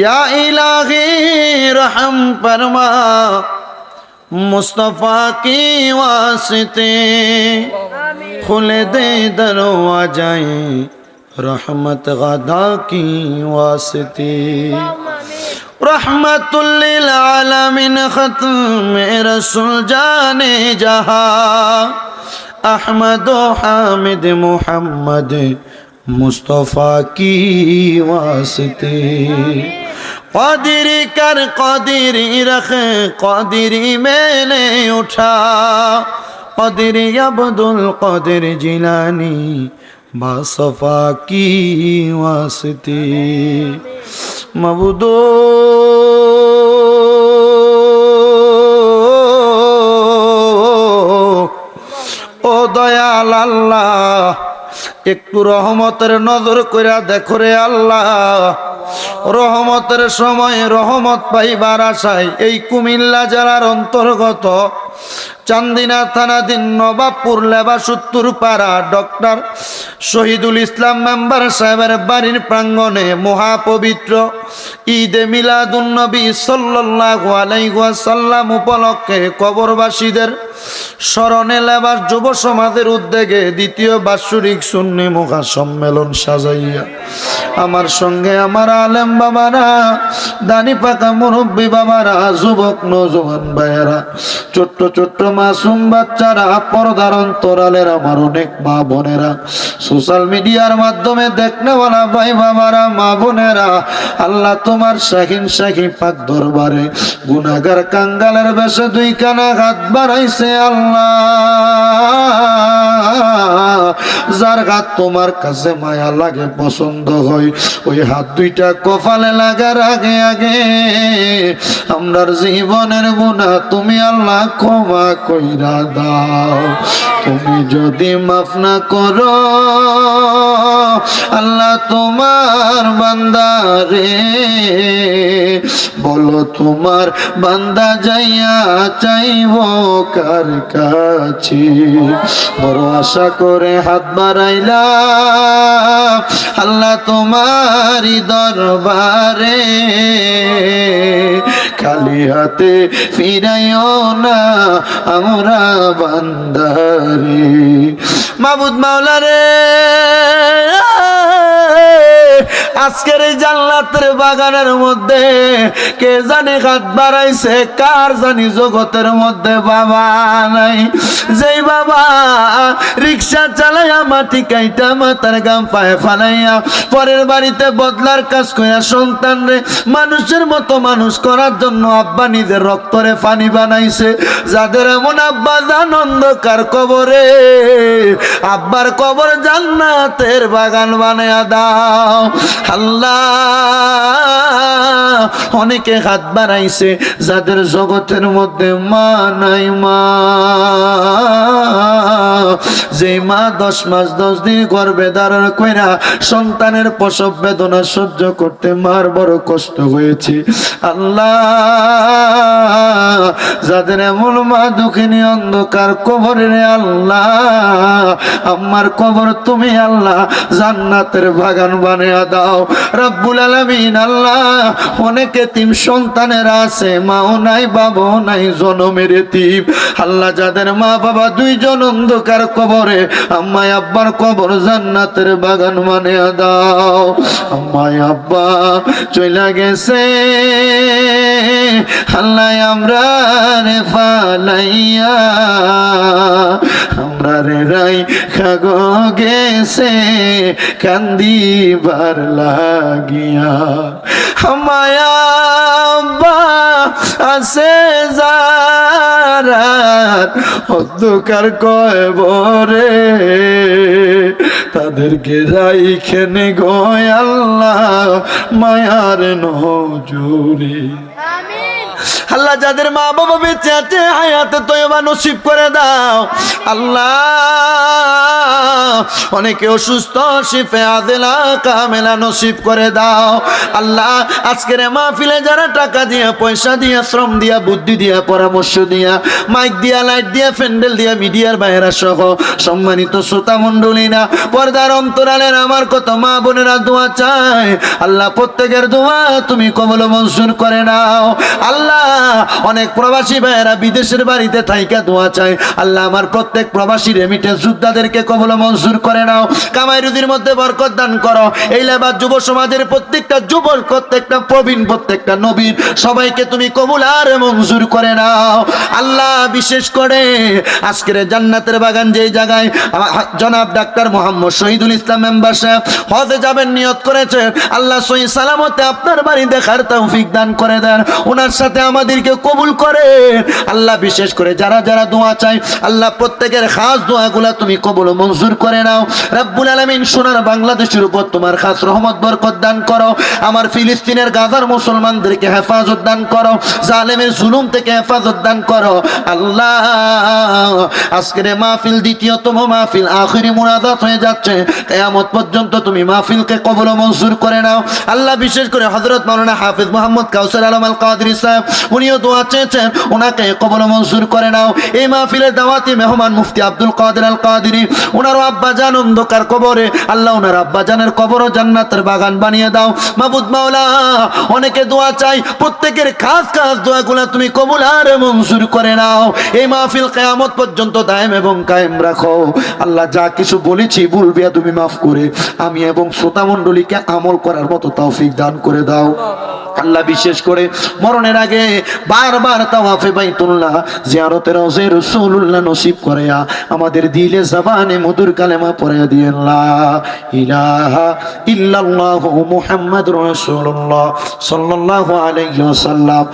یا الہی رحم فرما مصطفیٰ کی واسطے کھل دے دروازے رحمت غدا کی واسطے رحمت للعالمین ختم رسول جان جہاں احمد و حامد محمد مصطفیٰ کی واسطے কদির কার কদির রাখ, কদির মেলে উঠা। কদির আব্দুল কদির জিলানি বাসফা কি ওয়াসতি। মবুদ। ও দয়াল আল্লাহ একটু রহমতের নজর কইরা দেখো রে আল্লাহ। রহমতের সময় রহমত পাইবার আশায় এই কুমিল্লা জেলার অন্তর্গত চান্দিনা থানাধীন নবাবপুর লেবাসুত্তর পাড়া ডক্টর শহীদুল ইসলাম মেম্বার সাহেবের বাড়ির প্রাঙ্গণে মহাপবিত্র ঈদে মিলাদুন্নবী সাল্লাল্লাহু আলাইহি ওয়াসাল্লাম উপলক্ষে কবরবাসীদের স্মরণে লেবাস যুব সমাজের উদ্যোগে দ্বিতীয় বাৎসরিক সুন্নি মুখা সম্মেলন সাজাইয়া, আমার সঙ্গে আমার আলেম বাবারা, দানি পাকা মুরব্বী বাবারা, যুবক নজওয়ান ভাইয়েরা, ছোট্ট ছোট্ট মাসুম বাচ্চারা, পর্দার অন্তরালের আমার অনেক মা বোনেরা, সোশ্যাল মিডিয়ার মাধ্যমে দেখনেওয়ালা ভাই বাবারা, মা বোনেরা, আল্লাহ তোমার শাহিন শাহি পাক দরবারে গুনাগার কাঙ্গালের বেশে দুই কানা হাত বাড়াইছে যার হাত তোমার কাছে মায়া লাগে, পছন্দ হয়, ওই হাত দুইটা কপালে লাগার আগে আগে আমরার জীবনের গুণা তুমি আল্লাহ ক্ষমা কইরা দাও। তুমি যদি মাফ না করো, আল্লাহ তোমার বান্দারে বলো তোমার বান্দা যাইয়া চাইব কার কাছে? বড় আশা করে হাত বাড়াইলাম আল্লাহ তোমারই দরবারে খালি হাতে ফিরাইও না আমরা বান্দারে। মাবুদ মাওলারে আজকের এই জান্নাতের বাগানের মধ্যে কে জানি হাত বাড়াইছে? কার জানি জগতের মধ্যে বাবা নাই? যেই বাবা রিক্সা চালাইয়া মাটি কাইটা মাথার গাম পায়ে ফালাইয়া পরের বাড়িতে বদলার কাজ কইয়া সন্তান রে, মানুষের মতো মানুষ করার জন্য আব্বা নিজের রক্তরে পানি বানাইছে। যাদের এমন আব্বা জান অন্ধকার কবরে, আব্বার কবর জান্নাতের বাগান বানায়া দাও। আল্লাহ, অনেকে হাত বাড়াইছে, যাদের জগতের মধ্যে মা নাই মা। যে মা দশ মাস দশ দিন গর্ভে ধারণ কইরা সন্তানের প্রসব বেদনা সহ্য করতে মার বড় কষ্ট হয়েছে। আল্লাহ, যাদের এমন মা দুঃখিনী অন্ধকার কবরে রে আল্লাহ, আমার কবর তুমি আল্লাহ জান্নাতের বাগান বানিয়ে দাও। রব্বুল আলামিন আল্লাহ, অনেকে তিন সন্তানের আছে, মাও নাই, বাবাও নাই, জনমের তিম আল্লাহ যাদের মা বাবা দুইজন অন্ধকার কবরে আম্মায় আব্বার কবর জান্নাতের বাগান মানে দাও। আম্মায় আব্বা চইলা গেছে, আল্লাহ আমরা রে ফালাইয়া, আমরা রে রাই খাগো গেছে, কান্দিবার লাগিয়া। মায়া আছে যারার অন্ধকার কয় বরে তাদেরকে রাইখেনে গয় আল্লাহ মায়ার নজরে। আল্লাহ যাদের মা বাবা বেঁচে আছে, হায়াতে তৈবা নসিব করে দাও। আল্লাহ, অনেকে অসুস্থ, শিফে আদেলা কামেলা নসিব করে দাও। আল্লাহ, আজকের মাহফিলে যারা টাকা দিয়ে, পয়সা দিয়া, শ্রম দিয়া, বুদ্ধি দিয়া, পরামর্শ দিয়া, মাইক দিয়া, লাইট দিয়া, প্যান্ডেল দিয়া, মিডিয়ার বাইরা সহ সম্মানিত শ্রোতা মণ্ডলী না পর্দার অন্তরালের আমার কত মা বোনেরা দোয়া চায়। আল্লাহ, প্রত্যেকের দোয়া তুমি কবল মঞ্জুর করে নাও। আল্লাহ অনেক প্রবাসী ভাইয়েরা বিদেশের বাড়িতে থাইকা দোয়া চায়। আল্লাহ আমার প্রত্যেক প্রবাসী রেমিটে যোদ্ধাদেরকে কবল মঞ্জুর করে নাও। কামাই রুদির মধ্যে বরকত দান করো। এই লেবার যুব সমাজের প্রত্যেকটা যুবক, প্রত্যেকটা প্রবীণ, প্রত্যেকটা নবীন সবাইকে তুমি কবুল আর মঞ্জুর করে নাও। আল্লাহ বিশেষ করে আজকের জান্নাতের বাগান যেই জায়গায় জনাব ডাক্তার মোহাম্মদ শহীদুল ইসলাম মেম্বার সাহেব হজে যাবেন, নিয়ত করেছেন। আল্লাহ সহি সালামতে আপনার বাড়ি দেখার তৌফিক দান করে দেন। ওনার সাথে আমাদেরকে কবুল করে। আল্লাহ বিশেষ করে যারা যারা দোয়া চায়, আল্লাহ প্রত্যেকের খাস দোয়াগুলা তুমি কবুল মঞ্জুর করে নাও। রব্বুল আলামিন সোনার বাংলাদেশের উপর তোমার খাস রহমত, বরকত দান করো। আমার ফিলিস্তিনের গাজার মুসলমানদেরকে হেফাজত দান করো। জালেমের জুলুম থেকে হেফাজত দান করো। আল্লাহ, আজকের মাহফিল দ্বিতীয়তম মাহফিল, আখিরি মুনাজাত হয়ে যাচ্ছে। কেয়ামত পর্যন্ত তুমি মাহফিলকে কবল মঞ্জুর করে নাও। আল্লাহ বিশেষ করে হজরত মাওলানা হাফিজ মোহাম্মদ কাউসার আলম আল কাদরি সাহেব উনিও দোয়া চেয়েছেন, ওনাকে কবল মঞ্জুর করে নাও। এই মাহফিলের দাওয়াতি মেহমান মুফতি আব্দুল কাদের আল কাদিরি ওনারও আব্বা জান অন্ধকার কবরে, আল্লাহ ওনার আব্বা জানের কবরও জান্নাতের বাগান বানিয়ে দাও। মাবুদ মাওলা, অনেকে দোয়া চাই প্রত্যেকের খাস খাস দোয়াগুলো তুমি কবুল আর মঞ্জুর করে নাও। এই মাহফিল কেয়ামত পর্যন্ত দায়েম এবং কায়েম রাখো। আল্লাহ যা কিছু বলেছি বলবে তুমি মাফ করে, আমি এবং শ্রোতা মণ্ডলীকে আমল করার মতো তৌফিক দান করে দাও। আল্লাহ বিশেষ করে মরণের আগে বারবার তাওয়াফে বাইতুল্লাহ জিয়ারতের রওজে রাসূলুল্লাহ নসিব করেয়া আমাদের দিলে জবানে মধুর কালেমা পড়ে দিয়ে আল্লাহ ইলাহা ইল্লাল্লাহু মুহাম্মাদুর রাসূলুল্লাহ সাল্লাল্লাহু আলাইহি ওয়াসাল্লাম।